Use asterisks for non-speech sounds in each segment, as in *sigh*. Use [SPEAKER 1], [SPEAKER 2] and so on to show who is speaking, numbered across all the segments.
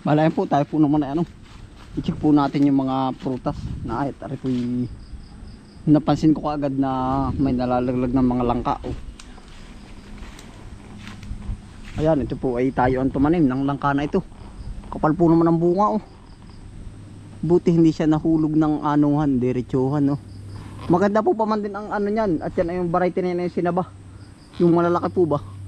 [SPEAKER 1] Malayan po tayo po naman ay ano. I-check po natin yung mga prutas na ay tari po napansin ko kaagad na may nalalaglag ng mga langka oh. Ayan, ito po ay tayo ang tumanim ng langka na ito. Kapal po naman ang bunga oh. Buti hindi siya nahulog ng anuhan, diretsuhan oh. Maganda po pa man din ang ano niyan at yan ay yung variety na yan yung sinaba. Yung malalaki po ba?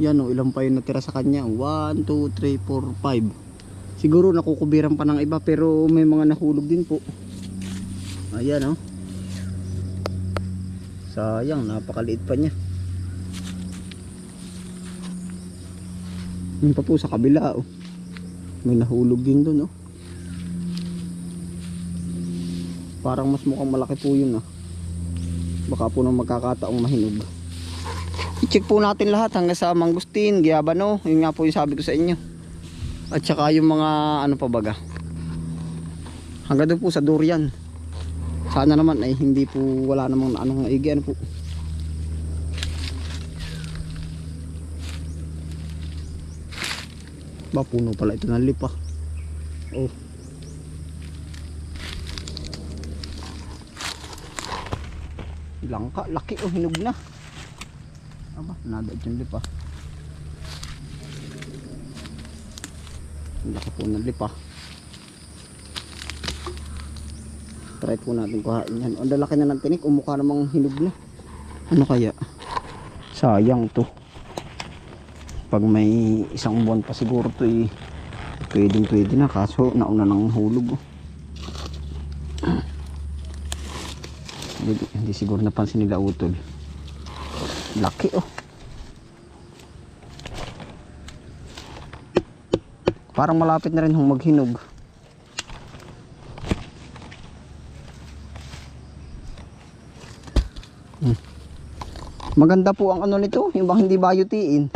[SPEAKER 1] Yan o, ilan pa yung natira sa kanya? 1, 2, 3, 4, 5. Siguro nakukubiran pa ng iba pero may mga nahulog din po. Ayan o. Sayang, napakaliit pa niya. Yun pa po sa kabila o. May nahulog din doon o. Parang mas mukhang malaki po yun ah. Baka po nang magkakataong mahinog. I-check po natin lahat hanggang sa mangustin, giyabano. Yun nga po yung sabi ko sa inyo. At saka yung mga ano pa baga. Hanggang doon po sa durian. Sana naman ay hindi po wala namang anong maigi ano po. Ba puno pala ito ng lipa. Oh. Langka, laki oh, hinog na. Aba, nada yung lipa. Ang Laki po ng lipa. Try po natin kuhain yan. Ang lalaki na ng tinik, umukha namang hinog na. Ano kaya? Sayang to. Pag may isang buwan pa siguro to eh, pwedeng pwede na. Kaso nauna nang hulog. Oh. Hindi, hindi siguro napansin nila utol. Laki oh. Parang malapit na rin hong maghinog. Hmm. Maganda po ang ano nito, yung bang hindi bayutiin.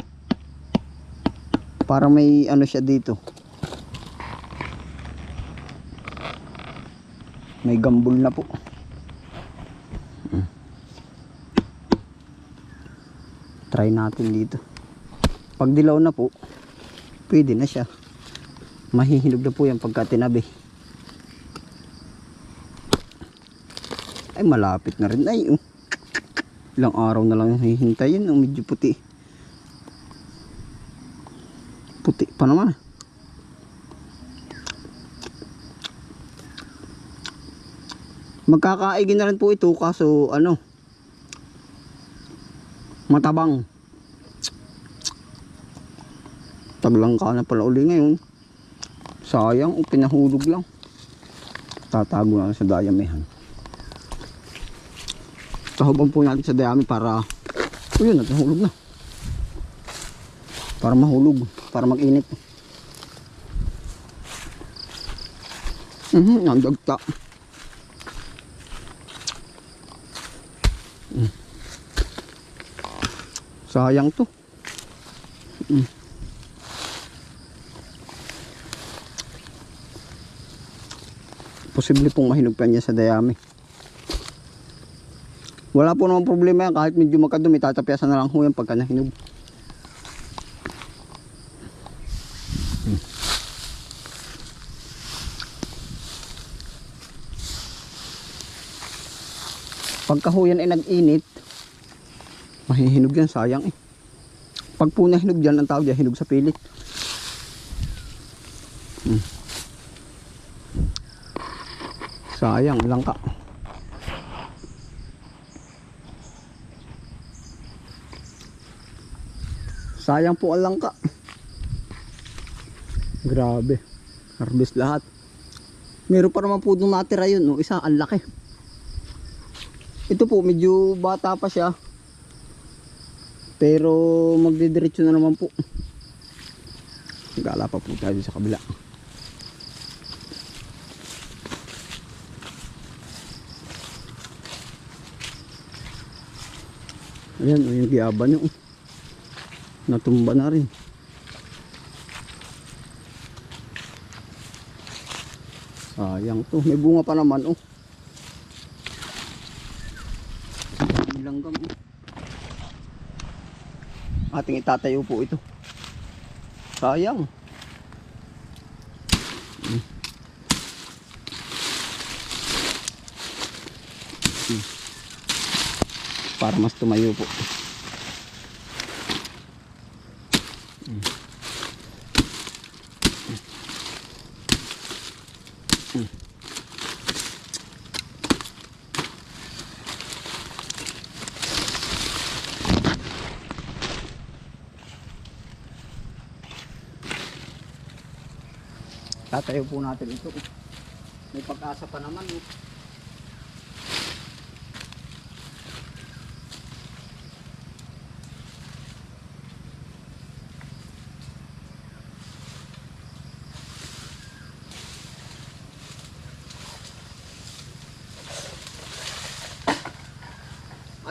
[SPEAKER 1] Parang may ano siya dito. May gambol na po. Try natin dito. Pag dilaw na po pwede na siya. Mahihinog na po yan pagka tinabi. Ay malapit na rin. Ay oh. ilang araw na lang hihintayin oh, medyo puti. Puti pa naman. Magkakaigin na rin po ito kaso ano matabang. Taglang ka na pala uli ngayon. Sayang o pinahulog lang. Tatago na sa dayamihan. Tahubang po natin sa dayami para o yun nahulog na. Para mahulog para mag init mhm ang dagta sayang to. Mm. posible pong mahinog pa niya sa dayami. Wala po naman problema yan. Kahit medyo magkadumi tatapyasan na lang ho yan pagka nahinog. Pagka ho yan ay nag-init mahihinog yan sayang eh. Pag po nahinog dyan ang tawag dyan hinog sa pilit. Hmm. sayang langka sayang po ang langka grabe. Harvest lahat. Meron pa naman po nung natira yun no? isa ang laki. Ito po medyo bata pa siya pero magdidiretso na naman po. Gala pa po tayo sa kabila. Ayan, o yung giyaba niyo. oh. Natumba na rin. Sayang to. May bunga pa naman oh. ating itatayo po ito sayang hmm. Para mas tumayo po hmm. Hmm. Tatayo po natin ito. May pag-asa pa naman. Oh.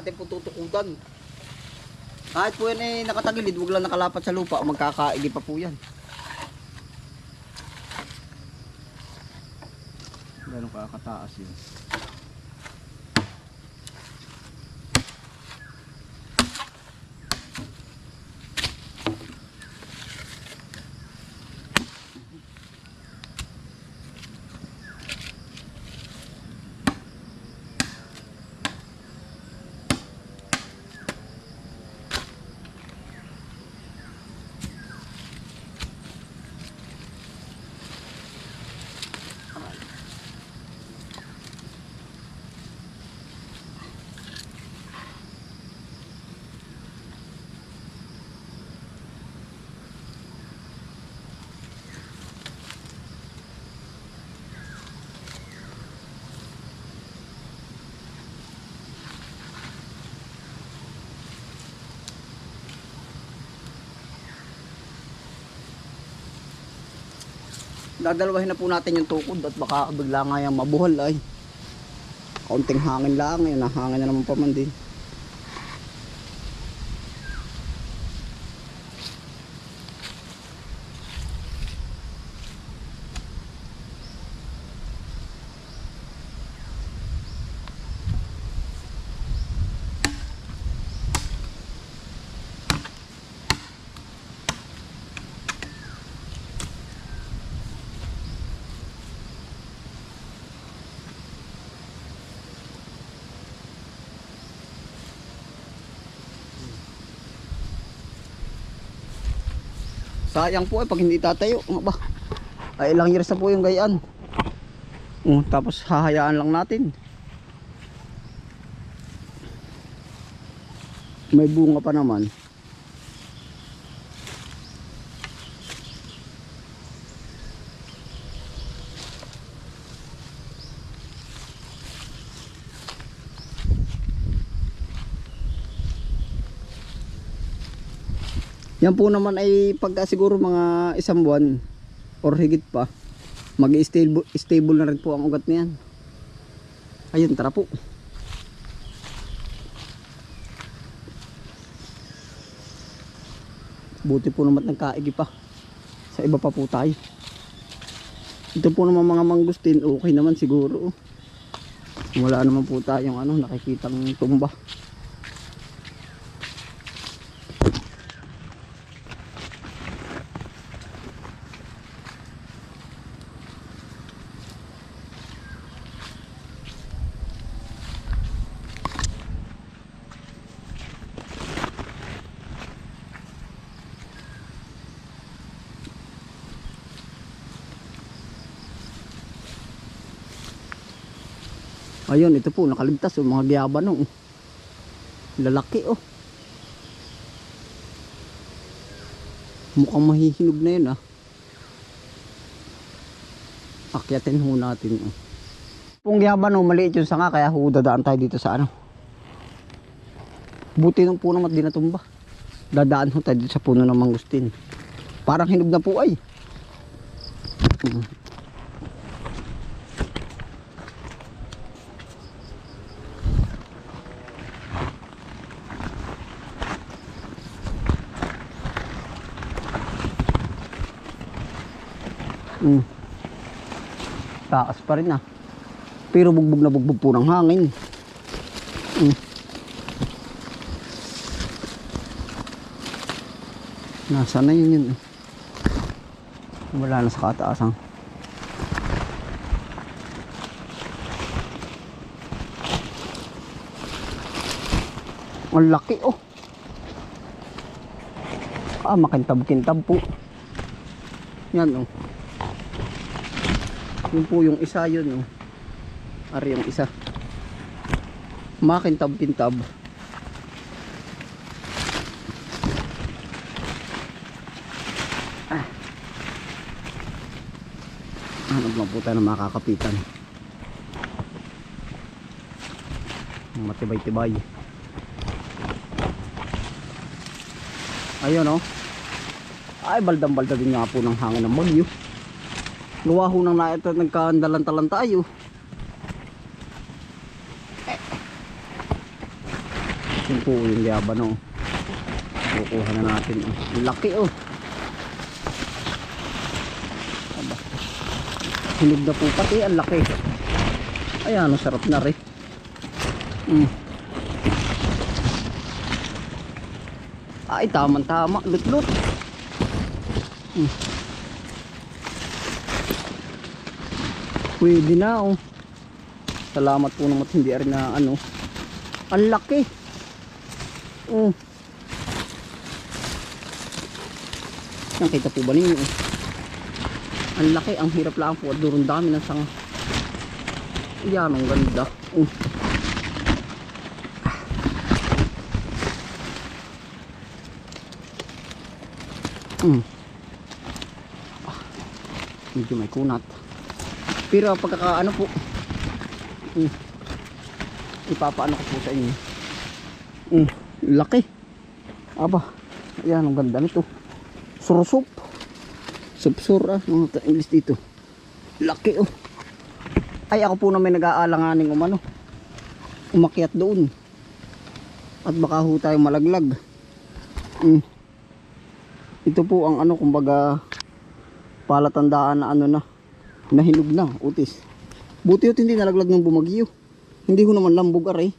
[SPEAKER 1] Ating po tutukutan. Kahit po yan eh nakatagilid, huwag lang nakalapat sa lupa o magkakaigi pa po yan. Ganun kakataas yun. Dadalawahin na po natin yung tukod at baka bigla nga yung mabuhal ay. Kaunting hangin lang, yun hangin na naman pa man din. Sayang po eh pag hindi tatayo. Ano ba? Ay ilang years na po yung gayaan. Oh, tapos hahayaan lang natin. May bunga pa naman. Yan po naman ay pagka siguro mga isang buwan or higit pa, mag-stable stable na rin po ang ugat niyan. Ayun, tara po. Buti po naman nagkaigi pa. Sa iba pa po tayo. Ito po naman mga mangustin, okay naman siguro. Wala naman po tayong ano, nakikitang tumba. Ayun, ito po, nakaligtas yung mga giyaban oh. Lalaki oh. Mukhang mahihinog na yun ah. Akyatin ho natin oh. Pong giyaban oh, maliit yung sanga kaya ho dadaan tayo dito sa ano. Buti ng puno at di natumba. Dadaan ho tayo dito sa puno ng mangustin. Parang hinog na po ay. Hmm. Mm. Taas pa rin ah. Pero bugbog na bugbog po ng hangin. Mm. Nasa na yun yun eh. Wala na sa kataasan. Ang laki oh. Ah, makintab-kintab po. Yan oh. Yun po yung isa yun oh. Ari yung isa. Makintab-kintab. Ah. Hanap lang po tayo ng makakapitan. Matibay-tibay. Ayun oh. Ay, baldang-balda din nga po ng hangin ng bagyo. Gawa ho nang na ito, nagkaandalan-talan tayo. Yun po yung liaban oh. Kukuha na natin oh. Laki oh. Aba. Hinog na po pati, ang laki. Ayan, ang sarap na rin. Mm. Ay, tamang-tama. Lut-lut. Mm. Pwede na, oh. Salamat po naman hindi rin na ano. Ang laki. Oh. Nakita po ba ninyo? oh? Ang laki, ang hirap lang po durong dami ng sanga. Yan, ang ganda. Oh. Mm. Ah, medyo may kunat. Pero pagkakaano po, mm, ipapaano ko po sa inyo. Mm, laki. Aba, ayan, ang ganda nito. Sursup. Supsur ah, mga ka-English dito. Laki oh. Ay, ako po na may nag-aalanganing umano. Umakyat doon. At baka ho tayo malaglag. Mm. Ito po ang ano kumbaga palatandaan na ano na nahinog na utis. Buti yun hindi nalaglag ng bumagyo. Hindi ko naman lambog aray.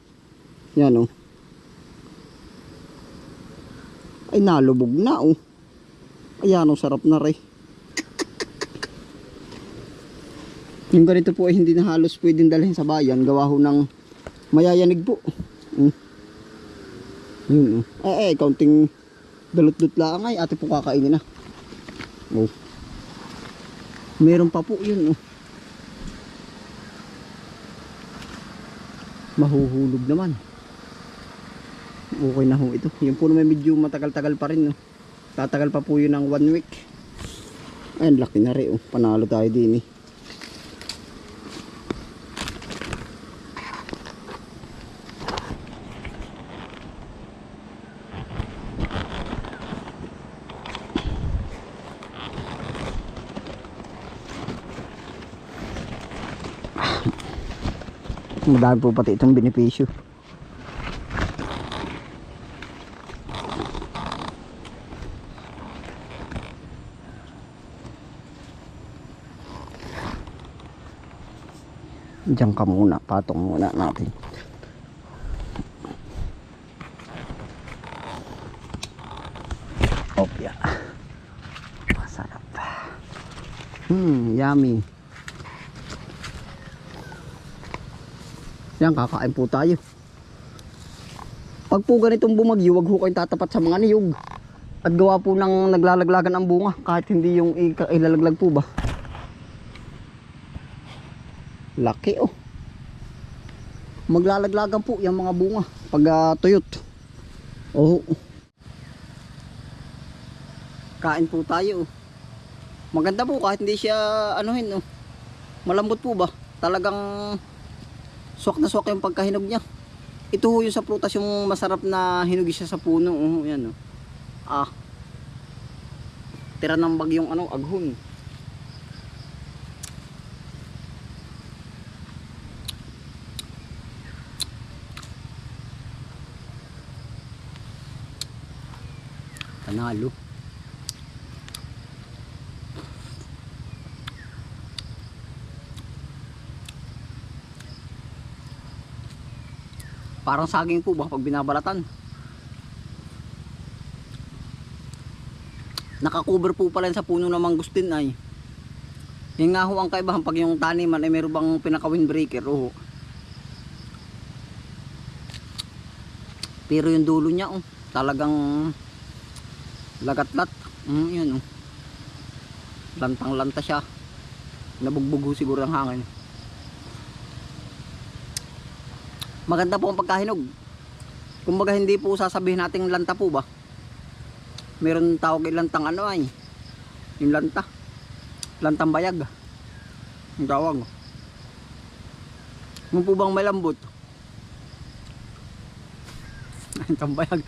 [SPEAKER 1] Yan oh. Ay nalubog na oh. Ayan oh sarap na ray. Yung ganito po ay hindi na halos pwedeng dalhin sa bayan. Gawa ho ng mayayanig po. Mm. Yun oh. Eh eh, counting dalot-dot lang ay ate po kakainin na. Oh. Meron pa po yun oh. Mahuhulog naman. Okay na ho ito. Yun po naman medyo matagal-tagal pa rin. No? Tatagal pa po yun ng one week. Ayun, laki na rin. Oh. Panalo tayo din eh. Madami po pati itong benepisyo. Diyan ka muna, patong muna natin. Opya. Masarap. Hmm, yummy. Yan, kakain po tayo. Pag po ganitong bumagyo, wag ho kayong tatapat sa mga niyog. At gawa po ng naglalaglagan ang bunga, kahit hindi yung ilalaglag po ba. Laki oh. Maglalaglagan po yung mga bunga pag ah, tuyot. Oh. Kain po tayo. oh. Maganda po kahit hindi siya anuhin oh. Malambot po ba? Talagang swak na swak yung pagkahinog niya. Ito yung sa prutas yung masarap na hinugi siya sa puno. Oh, yan oh. Ah. Tira ng bagyong ano, aghon. Panalo. Parang saging po ba pag binabalatan? Nakakover po pala sa puno ng mangustin ay. Yung nga ho ang kaibahan pag yung taniman ay meron bang pinaka windbreaker. Oo. Pero yung dulo niya, oh, talagang lagat-lat. Mm, yun, oh. Lantang-lanta siya. Nabugbog siguro ng hangin. Maganda po ang pagkahinog. Kumbaga hindi po sasabihin natin lanta po ba? Meron tawag yung lantang ano ay. Yung lanta. Lantang bayag. Ang tawag. Yung po bang malambot? *laughs* Lantang bayag.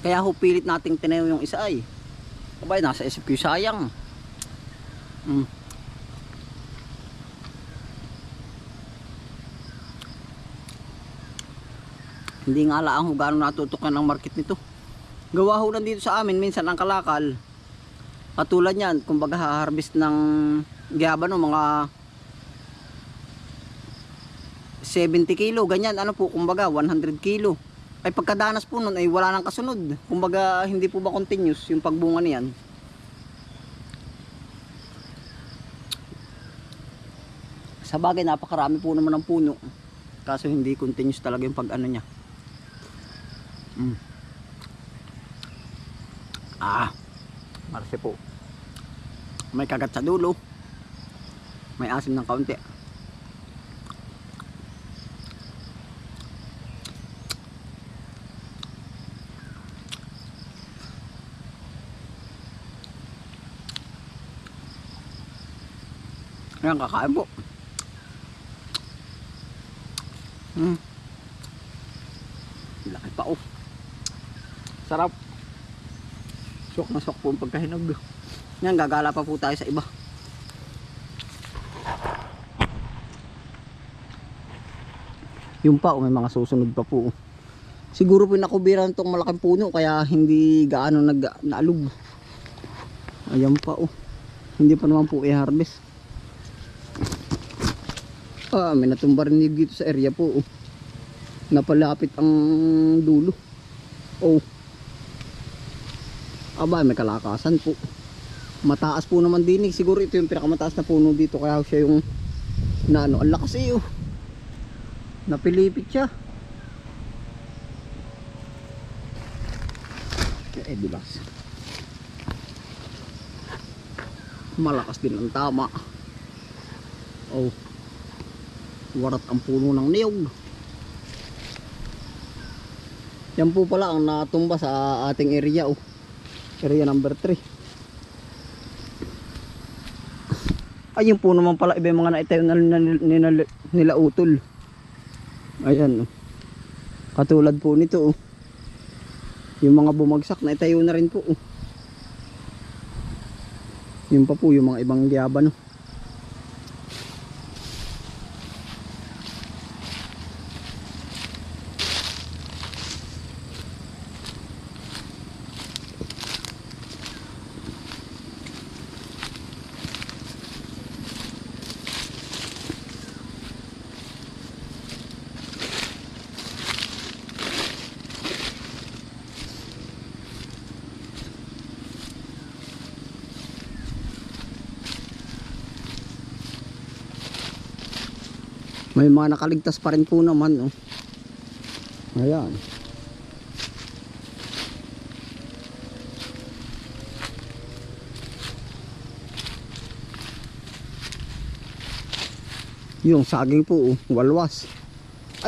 [SPEAKER 1] Kaya ho pilit nating tinayo yung isa ay. Abay, nasa yung sayang. Mm. Hindi nga alaan kung gaano natutukan ang market nito. Gawa ho lang dito sa amin, minsan ang kalakal. Katulad yan, kumbaga harvest ng gabano, mga 70 kilo, ganyan, ano po, kumbaga 100 kilo ay pagkadanas po nun ay wala nang kasunod. Kumbaga hindi po ba continuous yung pagbunga niyan. Sa bagay napakarami po naman ng puno. Kaso hindi continuous talaga yung pag ano niya. Mm. Ah. Marse po. May kagat sa dulo. May asim ng kaunti. Ayan, kakain po. Hmm. Laki pa oh. Sarap. Sok na sok po ang pagkahinog. Yan, gagala pa po tayo sa iba. Yung pa, oh, may mga susunod pa po. oh. Siguro po nakubiran tong malaking puno kaya hindi gaano nag naalog. Ayan pa oh. Hindi pa naman po i-harvest. Ah, may natumba rin dito sa area po. Oh. Napalapit ang dulo. Oh. Aba, may kalakasan po. Mataas po naman din eh. Siguro ito yung pinakamataas na puno dito. Kaya siya yung na ano. Ang lakas eh oh. Napilipit siya. Eh, dilas. Malakas din ang tama. Oh warat ang puno ng niyog yan po pala ang natumba sa ating area oh. area number 3 ayun po naman pala iba yung mga naitayo na nila, nila, utol ayan oh. katulad po nito oh. yung mga bumagsak na itayo na rin po oh. yun pa po yung mga ibang giyaban oh. May mga nakaligtas pa rin po naman. Oh. Ayan. Yung saging po, oh, walwas.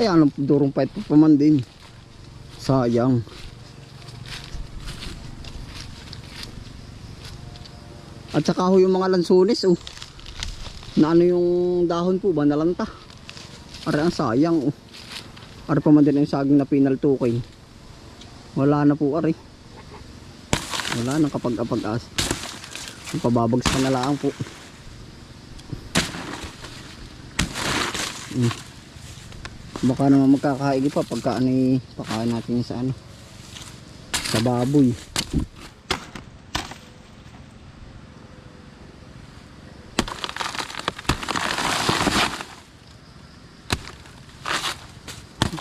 [SPEAKER 1] Ayan, ang durong pahit pa pa man din. Sayang. At saka ho yung mga lansunis, oh. Na ano yung dahon po ba, nalanta. Are ang sayang oh. Are pa man din yung saging na pinaltukay. Wala na po are. Wala na kapag kapag as. Pababagsak na lang po. Hmm. Baka naman magkakaigi pa pagka ano eh, pakain natin sa ano. Sa baboy.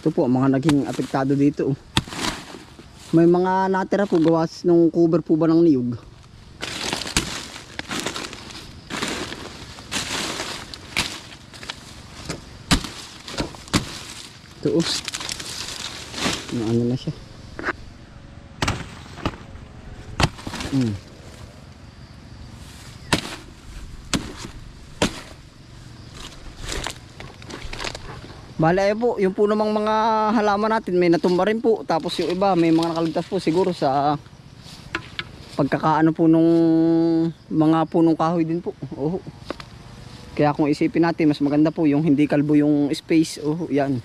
[SPEAKER 1] Ito po, mga naging apektado dito. May mga natira po gawas nung cover po ba ng niyog. Ito oh. Ano, ano na siya. Hmm. Bala eh po, yung po namang mga halaman natin may natumba rin po. Tapos yung iba may mga nakaligtas po siguro sa pagkakaano po nung mga punong kahoy din po. Oo. Kaya kung isipin natin mas maganda po yung hindi kalbo yung space. Oo, yan.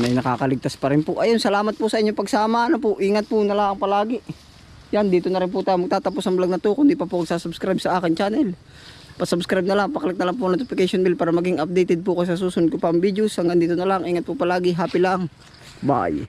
[SPEAKER 1] May nakakaligtas pa rin po. Ayun, salamat po sa inyong pagsama. Ano po, ingat po na lang palagi. Yan, dito na rin po tayo magtatapos ang vlog na to. Kung di pa po subscribe sa akin channel. Pa-subscribe na lang, paklik na lang po notification bell para maging updated po ko sa susunod ko pa ang videos. Hanggang dito na lang, ingat po palagi, happy lang. Bye.